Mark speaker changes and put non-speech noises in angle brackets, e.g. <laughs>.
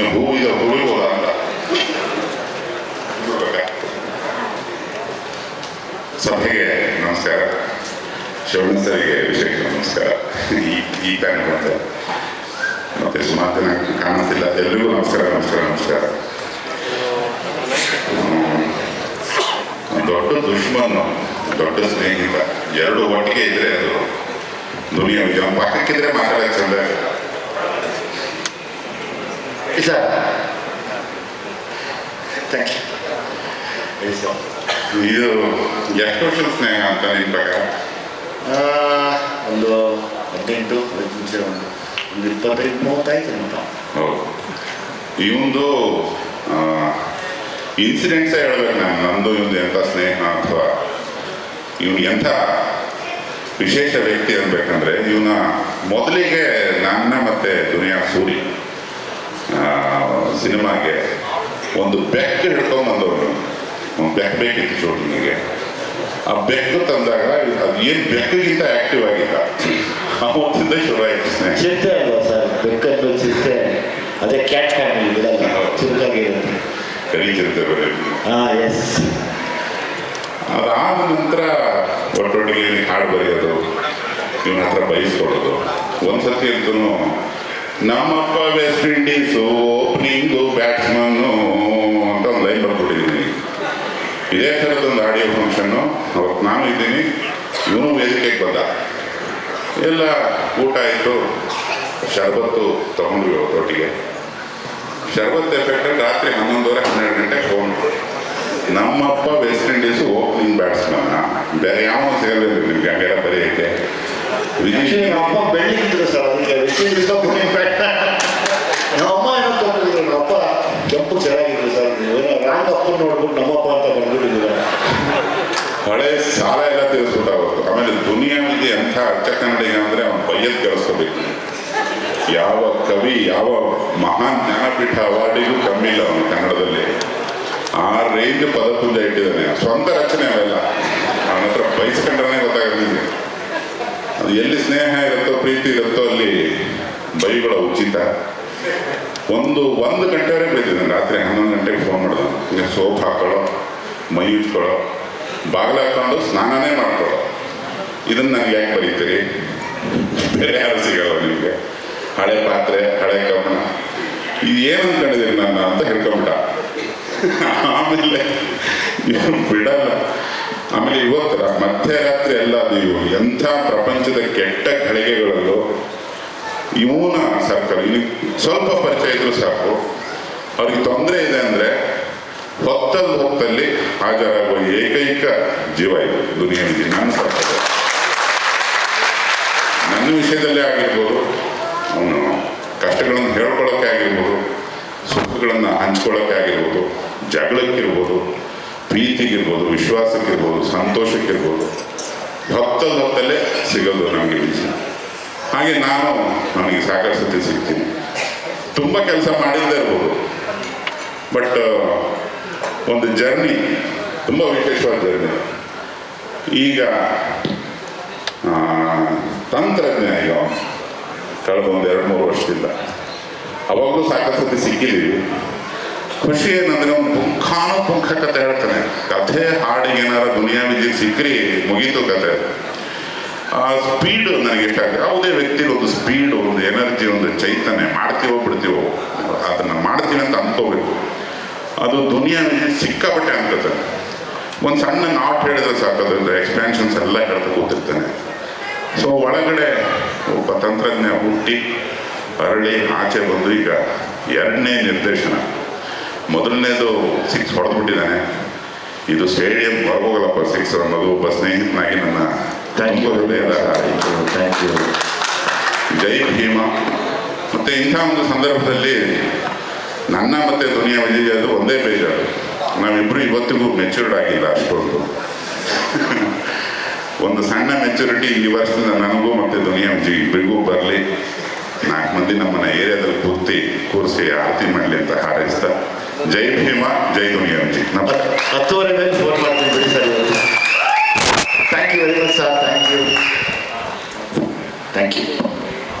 Speaker 1: ಹೂವಿದ ಹುಡುಗೋದ ಅಂತ ಸಭೆಗೆ ನಮಸ್ಕಾರ. ಶೋಭನ್ ಸರಿಗೆ ವಿಶೇಷ ನಮಸ್ಕಾರ. ಈ ಈ ಟೈಮ್ ಬಂದೆ. ಮತ್ತೆ ಸುಮಾರು ಜನ ಕಾಣುತ್ತಿಲ್ಲ. ಎಲ್ರಿಗೂ ನಮಸ್ಕಾರ ನಮಸ್ಕಾರ ನಮಸ್ಕಾರ. ದೊಡ್ಡ ದುಶ್ಮನ್ ದೊಡ್ಡ ಸ್ನೇಹಿತ. ಎರಡು ಒಟ್ಟಿಗೆ ಇದ್ರೆ ಅದು ದುನಿಯಾ ಪಕ್ಕಕ್ಕಿದ್ರೆ ಮಾತಾಡಕ್ಕೆ
Speaker 2: ಸರ್ ಥ್ಯಾಂಕ್ ಯು ಸರ್
Speaker 1: ಇದು ಎಷ್ಟು ವರ್ಷದ ಸ್ನೇಹ ಅಂತ ನಿಮ್ಮ ಪ್ರಕಾರ?
Speaker 2: ಒಂದು ಹದಿನೆಂಟು ಅದಕ್ಕೆ ಮುಂಚೆ ಒಂದು ಒಂದು ಇಪ್ಪತ್ತೈದು ಮೂವತ್ತೈದು ಅಂತ
Speaker 1: ಹೌದು. ಇವಂದು ಇನ್ಸಿಡೆಂಟ್ಸೇ ಹೇಳ್ಬೇಕು ನಾನು. ನಂದು ಇವಂದು ಎಂಥ ಸ್ನೇಹ ಅಥವಾ ಇವನು ಎಂಥ ವಿಶೇಷ ವ್ಯಕ್ತಿ ಅನ್ಬೇಕಂದ್ರೆ ಇವನ ಮೊದಲಿಗೆ ನನ್ನ ಮತ್ತೆ ದುನಿಯಾ ಸೂರಿ. ಸಿನಿಮಾಗೆ ಒಂದು ಬೆಕ್ಕು ಹಿಡ್ಕೊಂಡು ಬಂದವರು ಬೆಕ್ ಬೇಕಿತ್ತು ಶೂಟಿಂಗಿಗೆ. ಆ ಬೆಕ್ಕು ತಂದಾಗ ಅದು ಏನು ಬೆಕ್ಕಿಗಿಂತ ಆಕ್ಟಿವ್ ಆಗಿದ್ದ? ಅವತ್ತಿಂದ ಶುರು ಆಯ್ತು
Speaker 2: ಚಿರತೆ ಅಲ್ವಾ ಸರ್? ಬೆಕ್ಕದ್ದು ಚಿಂತೆ. ಅದೇ ಕ್ಯಾಟ್ ಫ್ಯಾಮಿಲಿ ಬಿಡಲ್ಲ. ಚುರುಕಾಗಿರುತ್ತೆ
Speaker 1: ಕರೀತಿರ್ತಾರೆ ಬರೀ
Speaker 2: ಹಾಂ ಎಸ್
Speaker 1: ಅದಾದ ನಂತರ ಒಟ್ಟೊಟ್ಟಿಗೆ ಹಾಡು ಬರೆಯೋದು ಇವನ ಹತ್ರ ಬಯಸ್ಕೊಳ್ಳೋದು ಒಂದ್ಸತಿ ಅಂತೂ ನಮ್ಮಪ್ಪ ವೆಸ್ಟ್ ಇಂಡೀಸು ಓಪನಿಂಗು ಬ್ಯಾಟ್ಸ್ಮನ್ ಅಂತ ಒಂದು ಲೈನ್ ಬರ್ಕೊಟ್ಟಿದ್ದೀನಿ ಇದೇ ಥರದೊಂದು ಆಡಿಯೋ ಫಂಕ್ಷನ್ನು ಅವತ್ತು ನಾನು ಇದ್ದೀನಿ. ಇವನು ವೇದಿಕೆಗೆ ಬಂದ. ಎಲ್ಲ ಊಟ ಆಯಿತು. ಶರಬತ್ತು ತೊಗೊಂಡ್ವಿ ಅವತ್ತೊಟ್ಟಿಗೆ. ಶರಬತ್ ಎಫೆಕ್ಟ್ ರಾತ್ರಿ ಹನ್ನೊಂದುವರೆ, ಹನ್ನೆರಡು ಗಂಟೆಗೆ ಫೋನ್ ನಮ್ಮಪ್ಪ ವೆಸ್ಟ್ ಇಂಡೀಸ್ ಓಪನಿಂಗ್ ಬ್ಯಾಟ್ಸ್ಮನ್ ಬೇರೆ ಯಾವ ಸಿಗಲ್ಲ ನಿಮ್ಗೆ, ಹಂಗೆಲ್ಲ ಬರೆಯಕ್ಕೆ
Speaker 2: ವಿಜಯ್ ಬೆಳ್ಳಿಗಿದ್ರು ಸರ್, ಅದಕ್ಕೆ ವೆಸ್ಟ್ ಬೇಡ ನಮ್ಮ ಅಂದ್ರೆ ಏನೋ ಅಪ್ಪ ಕೆಂಪು ಚೆನ್ನಾಗಿದ್ರು ಸರ್. ರಾಂಗ್ ಅಪ್ಪ ನೋಡ್ಬಿಟ್ಟು ನಮ್ಮಪ್ಪ ಅಂತ ಬಂದ್ಬಿಟ್ಟಿದ್ದಾರೆ.
Speaker 1: ಹಳೆ ಸಾಲ ಎಲ್ಲ ತೀರಿಸ್ಬಿಟ್ಟಾಗುತ್ತೆ ಆಮೇಲೆ ದುನಿಯಾವಿಗೆ ಎಂಥ ಅಚ್ಚ ಕನ್ನಡಿಗ ಅಂದರೆ ಅವ್ನು ಬೈಯದ್ ಕೆಲಸಬೇಕು ಯಾವ ಕವಿ, ಯಾವ ಮಹಾನ್ ಜ್ಞಾನಪೀಠ ಅವಾರ್ಡಿಗೂ ಕಮ್ಮಿ ಇಲ್ಲ ಅವನು ಕನ್ನಡದಲ್ಲಿ. ಆ ರೇಂಜ್ ಪದಪೂಜೆ ಇಟ್ಟಿದ್ದಾನೆ. ಸ್ವಂತ ರಚನೆ ಅವೆಲ್ಲ. ಅವನ ಹತ್ರ ಬಯಸ್ಕೊಂಡ್ರೆ ಅದು ಎಲ್ಲಿ ಸ್ನೇಹ ಇರುತ್ತೋ, ಪ್ರೀತಿ ಇರುತ್ತೋ ಅಲ್ಲಿ ಬೈಗಳ ಉಚಿತ. ಒಂದು ಒಂದು ಗಂಟೆವರೆಗೆ ಬೈತಿದ್ದಾನೆ ರಾತ್ರಿ ಹನ್ನೊಂದು ಗಂಟೆಗೆ ಫೋನ್ ಮಾಡಿದ. ಹಿಂಗೆ ಸೋಪ್ ಹಾಕೊಳ್ಳೋ, ಮೈ ಉಜ್ಕೊಳ್ಳೋ, ಬಾಗಿಲು ಹಾಕೊಂಡು ಸ್ನಾನನೇ ಮಾಡ್ಕೊಳ್ಳೋ. ಇದನ್ನ ನನಗೆ ಯಾಕೆ ಬರೀತೀರಿ? ಬೇರೆ ಯಾರು ಸಿಗಲ್ಲ ನಿಮಗೆ. ಹಳೆ ಪಾತ್ರೆ, ಹಳೆ ಕವನ. ಇದು ಏನು ಅನ್ಕೊಂಡಿದ್ದೀರಿ ನನ್ನ ಅಂತ ಹೇಳ್ಕೊಂಬಿಟ್ಟ ಆಮೇಲೆ ಬಿಡಲ್ಲ. ಆಮೇಲೆ ಇವತ್ತು ರಾ- ಮಧ್ಯರಾತ್ರಿ ಎಲ್ಲ ನೀವು ಎಂಥ ಪ್ರಪಂಚದ ಕೆಟ್ಟ ಘಳಿಗೆಗಳಲ್ಲೂ ಇವನ ಸರ್ಕಲ್ ಇಲ್ಲಿ ಸ್ವಲ್ಪ ಪರಿಚಯ ಇದ್ರು ಸಾಕು. ಅವ್ರಿಗೆ ತೊಂದರೆ ಇದೆ ಅಂದರೆ ಹೊತ್ತಲ್ಲಿ ಹೊತ್ತಲ್ಲಿ ಹಾಜರಾಗುವ ಏಕೈಕ ಜೀವ ಇದು ದುನಿಯಲ್ಲಿ ನಾನು ಸಾಕು ನನ್ನ ವಿಷಯದಲ್ಲೇ ಆಗಿರ್ಬೋದು. ಅವನು ಕಷ್ಟಗಳನ್ನು ಹೇಳ್ಕೊಳ್ಳೋಕೆ ಆಗಿರ್ಬೋದು. ಸುಖಗಳನ್ನು ಹಂಚ್ಕೊಳ್ಳೋಕೆ ಆಗಿರ್ಬೋದು. ಜಗಳಕ್ಕಿರ್ಬೋದು. ಪ್ರೀತಿಗಿರ್ಬೋದು. ವಿಶ್ವಾಸಕ್ಕಿರ್ಬೋದು. ಸಂತೋಷಕ್ಕಿರ್ಬೋದು. ಹೊತ್ತಲ್ಲೇ ಸಿಗೋದು ನಮಗೆ ವಿಷಯ ಹಾಗೆ ನಾನು ನನಗೆ ಸಾಕಷ್ಟು ಸಿಗ್ತೀನಿ. ತುಂಬ ಕೆಲಸ ಮಾಡಿದ್ದೇ ಇರ್ಬೋದು. ಬಟ್ ಒಂದು ಜರ್ನಿ ತುಂಬ ವಿಶೇಷವಾದ ಜರ್ನಿ ಈಗ ತಂತ್ರಜ್ಞ ಈಗ ಕಳೆದ ಒಂದು ಎರಡು ಮೂರು ವರ್ಷದಿಂದ. ಅವಾಗಲೂ ಸಾಕಷ್ಟು ಸತಿ ಸಿಕ್ಕಿದ್ದೀವಿ. ಖುಷಿ ಏನಂದ್ರೆ ಒಂದು ಪುಂಖಾನು ಪುಂಖ ಕತೆ ಹೇಳ್ತಾನೆ. ಕಥೆ ಹಾಡಿಗೆ ಏನಾರ ದುನಿಯಾ ವಿದ್ಯೆ ಸಿಕ್ಕ್ರಿ ಮುಗೀತು ಕತೆ. ಆ ಸ್ಪೀಡ್ ನನಗೆ ಇಷ್ಟ ಯಾವುದೇ ವ್ಯಕ್ತಿಗೆ ಒಂದು ಸ್ಪೀಡ್ ಒಂದು ಎನರ್ಜಿ ಒಂದು ಚೈತನ್ಯ ಮಾಡ್ತೀವೋ ಬಿಡ್ತೀವೋ, ಅದನ್ನು ಮಾಡ್ತೀವಿ ಅಂತ ಅಂದ್ಕೋಬೇಕು ಅದು ದುನಿಯಾನೇ ಸಿಕ್ಕಾಪಟ್ಟೆ ಅನ್ಕೋತಾನೆ ಒಂದು ಸಣ್ಣ ನಾಟ್ ಹೇಳಿದ್ರೆ ಸಾಕೋದ್ರಿಂದ ಎಕ್ಸ್ಪ್ಯಾನ್ಷನ್ಸ್ ಎಲ್ಲ ಹೇಳ್ತಾ ಕೂತಿರ್ತಾನೆ. ಸೊ ಒಳಗಡೆ ಒಬ್ಬ ತಂತ್ರಜ್ಞ ಹುಟ್ಟಿ ಅರಳಿ ಆಚೆ ಬಂದು ಈಗ ಎರಡನೇ ನಿರ್ದೇಶನ. ಮೊದಲನೇದು ಸಿಕ್ಸ್ ಹೊಡೆದ್ಬಿಟ್ಟಿದ್ದಾನೆ. ಇದು ಸ್ಟೇಡಿಯಂ ಹೊರಗೋಗಲ್ಲಪ್ಪ ಸಿಕ್ಸ್ ಅನ್ನೋದು ಒಬ್ಬ ಸ್ನೇಹಿತನಾಗಿ ನನ್ನ
Speaker 2: ಥ್ಯಾಂಕ್ ಯು
Speaker 1: ಹೃದಯದ
Speaker 2: ಥ್ಯಾಂಕ್ ಯು
Speaker 1: ಜೈ ಭೀಮ. ಮತ್ತು ಇಂಥ ಒಂದು ಸಂದರ್ಭದಲ್ಲಿ ನನ್ನ ಮತ್ತು ದುನಿಯಾ ವಿಜಯದು ಒಂದೇ ಬೇಜಾರು ನಾವಿಬ್ಬರು ಇವತ್ತಿಗೂ ಮೆಚ್ಯೂರ್ಡ್ ಆಗಿಲ್ಲ ಅಷ್ಟೊಂದು. <laughs> ಒಂದು ಸಣ್ಣ ಮೆಚುರಿಟಿ ಈ ವರ್ಷದಿಂದ ನನಗೂ ಮತ್ತು ದುನಿಯಾ ವಿಜಯ್ ಇಬ್ಬರಿಗೂ ಬರಲಿ. ನಾಲ್ಕು ಮಂದಿ ನಮ್ಮನ್ನ ಏರಿಯಾದಲ್ಲಿ ಕೂರ್ತಿ ಕೂರಿಸಿ ಆರತಿ ಮಾಡಲಿ ಅಂತ ಹಾರೈಸ್ತಾ. ಜೈ ಭೀಮ ಜೈ ದುನಿಯಾ ವಿಜಯ್ ನಮ್ಮ
Speaker 2: ಹತ್ತುವರೆ ಮೇಲೆ ಫೋನ್ ಮಾಡ್ತೀನಿ. Thank you very much, sir. Thank you. Thank you.